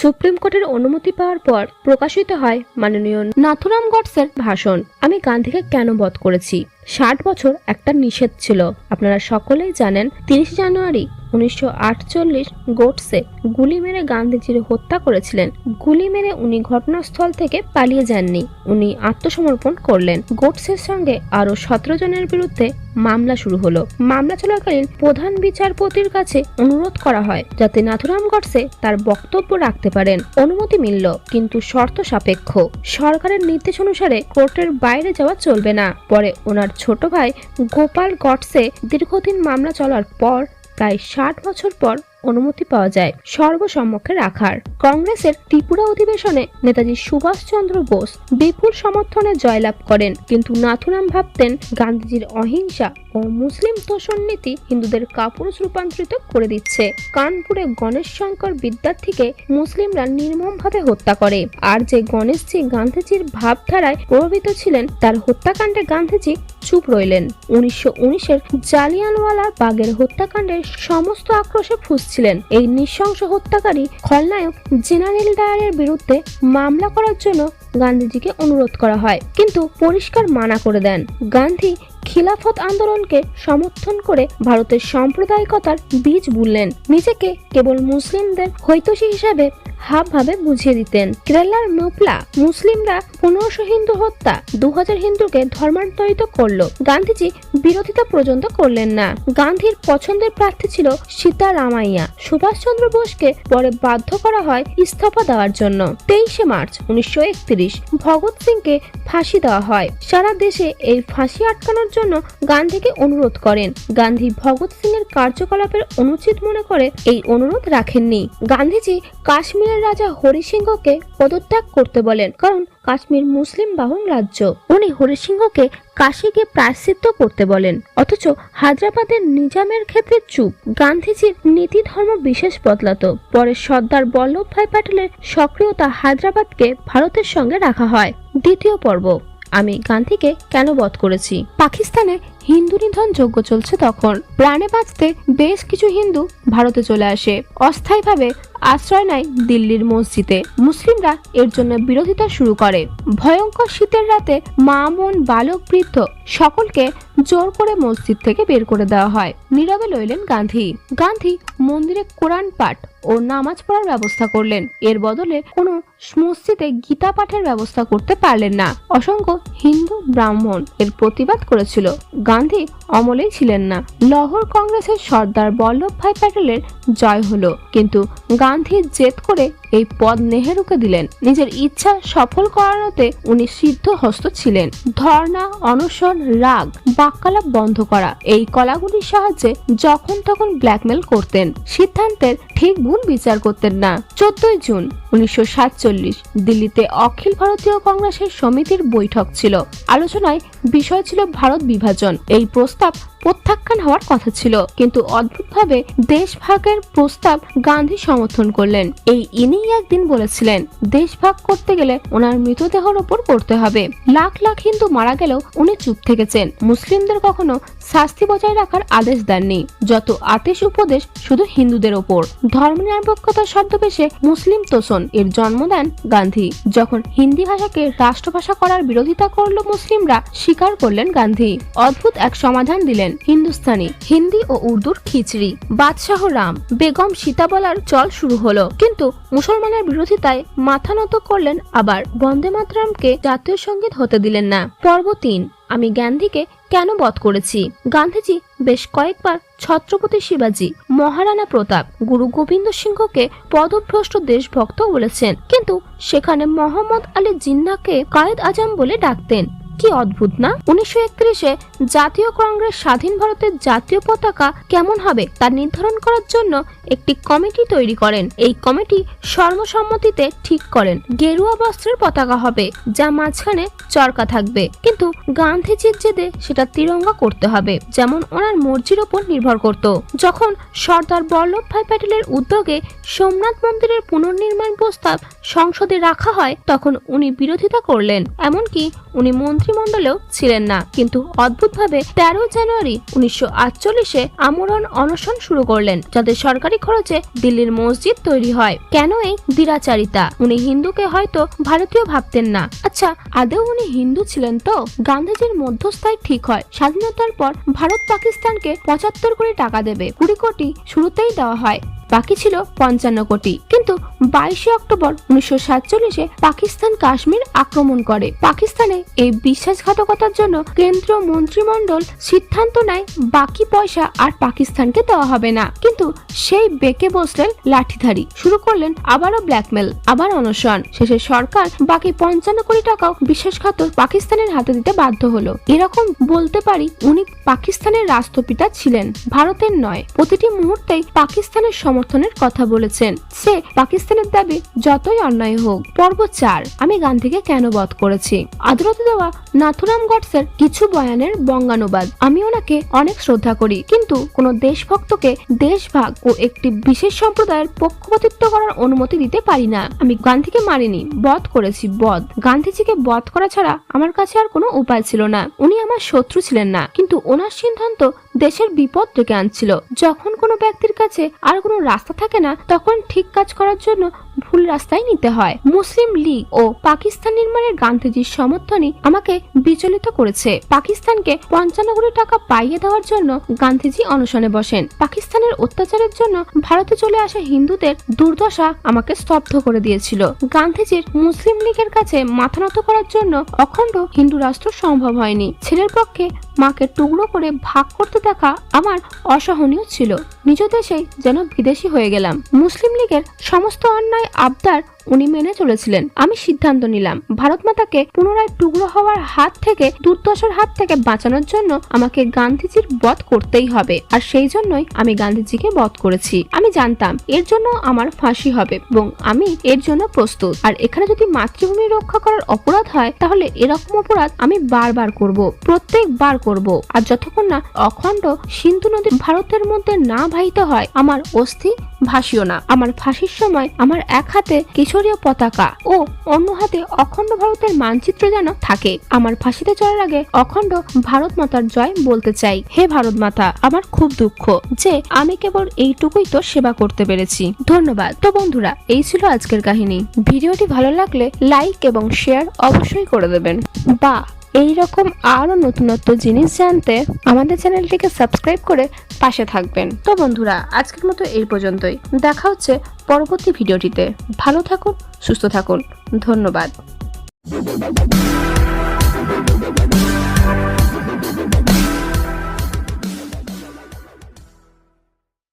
Supreme কোর্টের অনুমতি পাওয়ার পর প্রকাশিত হয় মাননীয় নাথুরাম গডসের ভাষণ। আমি গান্ধীকে কেন বধ করেছি? ষাট বছর একটা নিষেধ ছিল। আপনারা সকলেই জানেন, তিরিশে জানুয়ারি উনিশশো গোডসে গুলি মেরে গান্ধীজির হত্যা করেছিলেন। গুলি মেরে উনি ঘটনাস্থল থেকে পালিয়ে যাননি। উনি আত্মসমর্পণ করলেন। গোটসের সঙ্গে আরও সতেরো জনের বিরুদ্ধে মামলা শুরু হলো। মামলা চলাকালীন প্রধান বিচারপতির কাছে অনুরোধ করা হয় যাতে নাথুরাম গডসে তার বক্তব্য রাখতে পারেন। অনুমতি মিলল, কিন্তু শর্ত সাপেক্ষ। সরকারের নির্দেশ অনুসারে কোর্টের বাইরে যাওয়া চলবে না। পরে ওনার ছোট ভাই গোপাল গডসে দীর্ঘদিন মামলা চলার পর প্রায় ষাট বছর পর অনুমতি পাওয়া যায়। সর্বসম্মুখে রাখার। কংগ্রেসের ত্রিপুরা অধিবেশনে নেতাজি সুভাষচন্দ্র বোস বিপুল সমর্থনে জয়লাভ করেন। কিন্তু নাথুরাম ভাবতেন গান্ধীজির অহিংসা ও মুসলিম তোষণ নীতি হিন্দুদের কাপুরুষ রূপান্তরিত করে দিচ্ছে। কানপুরে গণেশ শঙ্কর বিদ্যার্থীকে মুসলিমরা নির্মমভাবে হত্যা করে। আর যে গণেশজি গান্ধীজির ভাবধারায় প্রভাবিত ছিলেন, তার হত্যাকাণ্ডে গান্ধীজি চুপ রইলেন। উনিশশো উনিশের জালিয়ানওয়ালা বাগের হত্যাকাণ্ডের সমস্ত আক্রোশে ফুসছিলেন এই নৃশংস হত্যাকারী খলনায়ক জেনারেল ডায়ারের বিরুদ্ধে মামলা করার জন্য গান্ধীজিকে অনুরোধ করা হয়, কিন্তু পরিষ্কার মানা করে দেন। গান্ধী খিলাফত আন্দোলনকে সমর্থন করে ভারতের সাম্প্রদায়িকতার বীজ বুললেন নিজেকে কেবল মুসলিমদের হৈতসী হিসাবে হাব ভাবে বুঝিয়ে দিতেন। কেরালার নোপলা মুসলিমরা পনেরোশো হিন্দু হত্যা দু হাজার হিন্দুকে ধর্মান্তরিত করল। গান্ধীজি বিরোধিতা পর্যন্ত করলেন না। গান্ধীর পছন্দের প্রার্থী ছিল সীতারামাইয়া। সুভাষচন্দ্র বোসকে পরে বাধ্য করা হয় ইস্তফা দেওয়ার জন্য। তেইশে মার্চ উনিশশো একত্রিশ, ভগৎ সিংকে ফাঁসি দেওয়া হয়। সারা দেশে এই ফাঁসি আটকানোর জন্য গান্ধীকে অনুরোধ করেন। গান্ধী ভগৎ সিং এর কার্যকলাপের অনুচিত মনে করে এই অনুরোধ রাখেননি। গান্ধীজি কাশ্মীরের রাজা হরি সিংহকে পদত্যাগ করতে বলেন, কারণ কাশ্মীর মুসলিম বাহন রাজ্য। উনি হরি সিংহকে কাশীকে প্রায়শ্চিত্ত করতে বলেন, অথচ হায়দ্রাবাদের নিজামের ক্ষেত্রে চুপ। গান্ধীজির নীতি ধর্ম বিশেষ বদলাতো। পরে সর্দার বল্লভভাই প্যাটেলের সক্রিয়তা হায়দ্রাবাদকে ভারতের সঙ্গে রাখা হয়। দ্বিতীয় পর্ব। আমি গান্ধীকে কেন বধ করেছি? পাকিস্তানে হিন্দু নিধন যজ্ঞ চলছে তখন। প্রাণে বাঁচতে বেশ কিছু হিন্দু ভারতে চলে আসে। অস্থায়ীভাবে আশ্রয় নেয় দিল্লির মসজিদে। মুসলিমরা এর জন্য বিরোধিতা শুরু করে। ভয়ঙ্কর শীতের রাতে মা মন বালক বৃদ্ধ সকলকে জোর করে মসজিদ থেকে বের করে দেওয়া হয়। নীরবে লইলেন গান্ধী। গান্ধী মন্দিরে কোরআন পাঠ ও নামাজ পড়ার ব্যবস্থা করলেন। এর বদলে কোনো মসজিদে গীতা পাঠের ব্যবস্থা করতে পারলেন না। অসংখ্য হিন্দু ব্রাহ্মণ এর প্রতিবাদ করেছিল। গান্ধী অমলেই ছিলেন না। লহর কংগ্রেসের সর্দার বল্লভভাই প্যাটেলের জয় হলো। কিন্তু গান্ধী জেদ করে এই পদ নেহেরুকে দিলেন। নিজের ইচ্ছা সফল করানোতে উনি সিদ্ধ হস্ত ছিলেন। ধর্ণা, অনশন, রাগ, বাক্যালাপ বন্ধ করা, এই কলাগুলির সাহায্যে যখন তখন ব্ল্যাকমেল করতেন। সিদ্ধান্তের ঠিক ভুল বিচার করতেন না। চোদ্দই জুন, উনিশশো সাতচল্লিশ, দিল্লিতে অখিল ভারতীয় কংগ্রেসের সমিতির বৈঠক ছিল। আলোচনায় বিষয় ছিল ভারত বিভাজন। এই প্রস্তাব প্রত্যাখ্যান হওয়ার কথা ছিল। কিন্তু অদ্ভুতভাবে দেশ ভাগের প্রস্তাব গান্ধী সমর্থন করলেন। এই ইনিই একদিন বলেছিলেন দেশ ভাগ করতে গেলে ওনার মৃতদেহের ওপর করতে হবে। লাখ লাখ হিন্দু মারা গেলেও উনি চুপ থেকেছেন। মুসলিমদের কখনো শাস্তি বজায় রাখার আদেশ দেননি। যত আদেশ উপদেশ শুধু হিন্দুদের ওপর। ধর্মনিরপেক্ষতা ছদ্মবেশে মুসলিম তোষণ এর জন্ম দেন গান্ধী। যখন হিন্দি ভাষাকে রাষ্ট্রভাষা করার বিরোধিতা করল মুসলিমরা, স্বীকার করলেন গান্ধী। অদ্ভুত এক সমাধান দিলেন হিন্দুস্তানি, হিন্দি ও উর্দুর খিচড়ি। বাদশাহ রাম, বেগম সীতা বলার চল শুরু হলো। কিন্তু মুসলমানের বিরোধিতায় মাথা নত করলেন আবার বন্দে মাতরামকে জাতীয় সংগীত হতে দিলেন না। পর্ব তিন, আমি গান্ধীকে কেন বধ করেছি? গান্ধীজি বেশ কয়েকবার ছত্রপতি শিবাজী, মহারানা প্রতাপ, গুরু গোবিন্দ সিংহকে পদভ্রষ্ট দেশভক্ত বলেছেন। কিন্তু সেখানে মোহাম্মদ আলী জিন্নাকে কায়েদ আজম বলে ডাকতেন। কি অদ্ভুত, না? উনিশশো একত্রিশে জাতীয় কংগ্রেস স্বাধীন ভারতের জাতীয় পতাকা কেমন হবে তা নির্ধারণ করার জন্য একটি কমিটি তৈরি করেন। এই কমিটি সর্বসম্মতিতে ঠিক করেন, গেরুয়া বস্ত্রের পতাকা হবে, যা মাঝখানে চরকা থাকবে। কিন্তু গান্ধীজির জেদে সেটা তিরঙ্গা করতে হবে, যেমন ওনার মর্জির ওপর নির্ভর করত। যখন সর্দার বল্লভভাই প্যাটেলের উদ্যোগে সোমনাথ মন্দিরের পুনর্নির্মাণ প্রস্তাব সংসদে রাখা হয়, তখন উনি বিরোধিতা করলেন। এমনকি উনি মন্ত্রী মন্ত্রিমণ্ডলেও ছিলেন না। কিন্তু অদ্ভুতভাবে তেরো জানুয়ারি উনিশশো আটচল্লিশে আমরণ অনশন শুরু করলেন, যাতে সরকারি খরচে দিল্লির মসজিদ তৈরি হয়। কেন এই দিরাচারিতা? উনি হিন্দুকে হয়তো ভারতীয় ভাবতেন না। আচ্ছা আদেও উনি হিন্দু ছিলেন তো? গান্ধীজির মধ্যস্থায় ঠিক হয়। স্বাধীনতার পর ভারত পাকিস্তানকে পঁচাত্তর কোটি টাকা দেবে। কুড়ি কোটি শুরুতেই দেওয়া হয়। বাকি ছিল পঞ্চান্ন কোটি। কিন্তু বাইশে অক্টোবর উনিশশো সাতচল্লিশে পাকিস্তান কাশ্মীর আক্রমণ করে। পাকিস্তানে এই বিশ্বাসঘাতকতার জন্য কেন্দ্রীয় মন্ত্রিমণ্ডল সিদ্ধান্ত নেয়, বাকি পয়সা আর পাকিস্তানকে দেওয়া হবে না। কিন্তু সেই বেঁকে বসলেন লাঠিধারী। শুরু করলেন আবারও ব্ল্যাকমেল, আবার অনশন। শেষে সরকার বাকি পঞ্চান্ন কোটি টাকাও বিশ্বাসঘাতক পাকিস্তানের হাতে দিতে বাধ্য হলো। এরকম বলতে পারি উনি পাকিস্তানের রাষ্ট্রপিতা ছিলেন, ভারতের নয়। প্রতিটি মুহূর্তেই পাকিস্তানের সমর্থনের কথা বলেছেন। সে পাকিস্তানের দাবি যতই অন্যায় হোক। পর্ব চার, আমি গান্ধীকে কেন বধ করেছি? আদালতে দেওয়া নাথুরাম গডসের কিছু বয়ানের বঙ্গানুবাদ। আমি ওনাকে অনেক শ্রদ্ধা করি, কিন্তু কোন দেশভক্তকে দেশভাগ ও একটি বিশেষ সম্প্রদায়ের পক্ষপাতিত্ব করার অনুমতি দিতে পারি না। আমি গান্ধীকে মারিনি, বধ করেছি, বধ। গান্ধীজিকে বধ করা ছাড়া আমার কাছে আর কোনো উপায় ছিল না। উনি আমার শত্রু ছিলেন না, কিন্তু ওনার সিদ্ধান্ত দেশের বিপদ ডেকে আনছিল। যখন কোনো ব্যক্তির কাছে আর কোনো রাস্তা থাকে না, তখন ঠিক কাজ করার জন্য ভুল রাস্তায় নিতে হয়। মুসলিম লীগ ও পাকিস্তান নির্মাণের গান্ধীজির সমর্থনই আমাকে বিচলিত করেছে। পাকিস্তানকে পঞ্চান্ন কোটি টাকা পাইয়ে দেওয়ার জন্য গান্ধীজি অনশনে বসেন। পাকিস্তানের অত্যাচারের জন্য ভারতে চলে আসা হিন্দুদের দুর্দশা আমাকে স্তব্ধ করে দিয়েছিল। গান্ধীজির মুসলিম লীগের কাছে মাথা নত করার জন্য অখণ্ড হিন্দু রাষ্ট্র সম্ভব হয়নি। ছেলের পক্ষে মাকে টুকরো করে ভাগ করতে দেখা আমার অসহনীয় ছিল। নিজ দেশেই যেন বিদেশি হয়ে গেলাম। মুসলিম লীগের সমস্ত অন্যায় আবদার উনি মেনে চলেছিলেন। আমি সিদ্ধান্ত নিলাম। ভারত মাতাকে পুনরায় টুকরো হওয়ার হাত থেকে, দুর্দশার হাত থেকে বাঁচানোর জন্য আমাকে গান্ধীজির বধ করতেই হবে। আর সেই জন্যই আমি গান্ধীজিকে বধ করেছি। আমি জানতাম, এর জন্য আমার ফাঁসি হবে এবং আমি এর জন্য প্রস্তুত। আর এখানে যদি মাতৃভূমি রক্ষা করার অপরাধ হয়, তাহলে এরকম অপরাধ আমি বারবার করব, প্রত্যেকবার করব। আর যতক্ষণ না অখণ্ড সিন্ধু নদী ভারতের মধ্যে না বাহিত হয়, আমার অস্থি ভাসিও না। আমার ফাঁসির সময় আমার এক হাতে কিশোরীয় পতাকা ও অন্য হাতে অখণ্ড ভারতের মানচিত্র যেন থাকে। আমার ফাঁসিতে চলার আগে অখণ্ড ভারত মাতার জয় বলতে চাই। হে ভারত মাতা, আমার খুব দুঃখ যে আমি কেবল এইটুকুই তো সেবা করতে পেরেছি। ধন্যবাদ। তো বন্ধুরা, এই ছিল আজকের কাহিনী। ভিডিওটি ভালো লাগলে লাইক এবং শেয়ার অবশ্যই করে দেবেন। বা এই রকম আরও নতুনত্ব জিনিস জানতে আমাদের চ্যানেলটিকে সাবস্ক্রাইব করে পাশে থাকবেন। তো বন্ধুরা, আজকের মতো এই পর্যন্তই। দেখা হচ্ছে পরবর্তী ভিডিওটিতে। ভালো থাকুন, সুস্থ থাকুন। ধন্যবাদ।